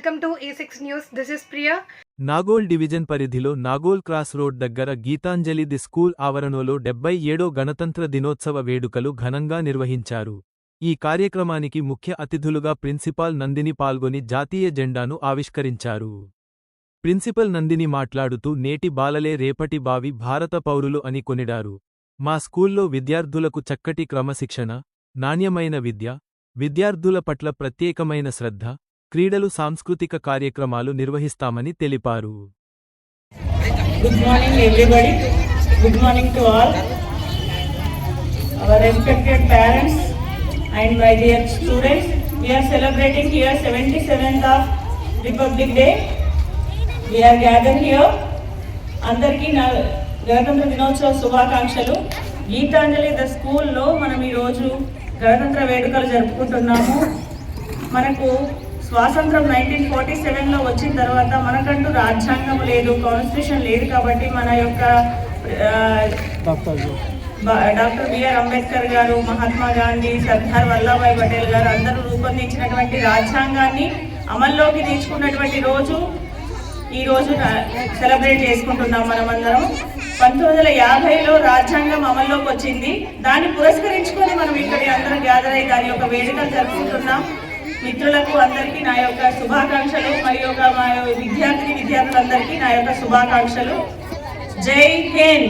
Welcome to A6 News. This is Nagole division పరిధిలో Nagole cross road దగ్గర Gitanjali the school ఆవరణలో డెబ్బై ఏడో గణతంత్ర దినోత్సవ వేడుకలు ఘనంగా నిర్వహించారు. ఈ కార్యక్రమానికి ముఖ్య అతిథులుగా ప్రిన్సిపాల్ నందిని పాల్గొని జాతీయ జెండాను ఆవిష్కరించారు. ప్రిన్సిపల్ నందిని మాట్లాడుతూ నేటి బాలలే రేపటి బావి భారత పౌరులు అని కొనిడారు. మా స్కూల్లో విద్యార్థులకు చక్కటి క్రమశిక్షణ నాణ్యమైన విద్య విద్యార్థుల పట్ల ప్రత్యేకమైన శ్రద్ధ క్రీడలు సాంస్కృతిక కార్యక్రమాలు నిర్వహిస్తామని తెలిపారు. Good morning everybody good morning to all our respected parents and my students we are celebrating here seventy seventh of republic day we are gather here అందరికీ నా గణతంత్ర దినోత్సవ శుభాకాంక్షలు. గీతాంజలి ద స్కూల్లో మనం ఈరోజు గణతంత్ర వేడుకలు జరుపుకుంటున్నాము. మనకు స్వాతంత్రం నైన్టీన్ ఫార్టీ సెవెన్లో వచ్చిన తర్వాత మనకంటూ రాజ్యాంగం లేదు కాన్స్టిట్యూషన్ లేదు కాబట్టి మన యొక్క డాక్టర్ బిఆర్ అంబేద్కర్ గారు మహాత్మా గాంధీ సర్దార్ వల్లభాయ్ పటేల్ గారు అందరూ రూపొందించినటువంటి రాజ్యాంగాన్ని అమల్లోకి తీసుకున్నటువంటి రోజు. ఈ రోజు సెలబ్రేట్ చేసుకుంటున్నాం మనమందరం. పంతొమ్మిది వందల యాభైలో రాజ్యాంగం అమల్లోకి వచ్చింది. దాన్ని పురస్కరించుకొని మనం ఇక్కడ అందరం గ్యాదర్ అయ్యి దాని యొక్క వేడుకలు జరుపుకుంటున్నాం. మిత్రులకు అందరికీ నా యొక్క శుభాకాంక్షలు మరియు మా విద్యార్థిని విద్యార్థులందరికీ నా యొక్క శుభాకాంక్షలు. జై హేన్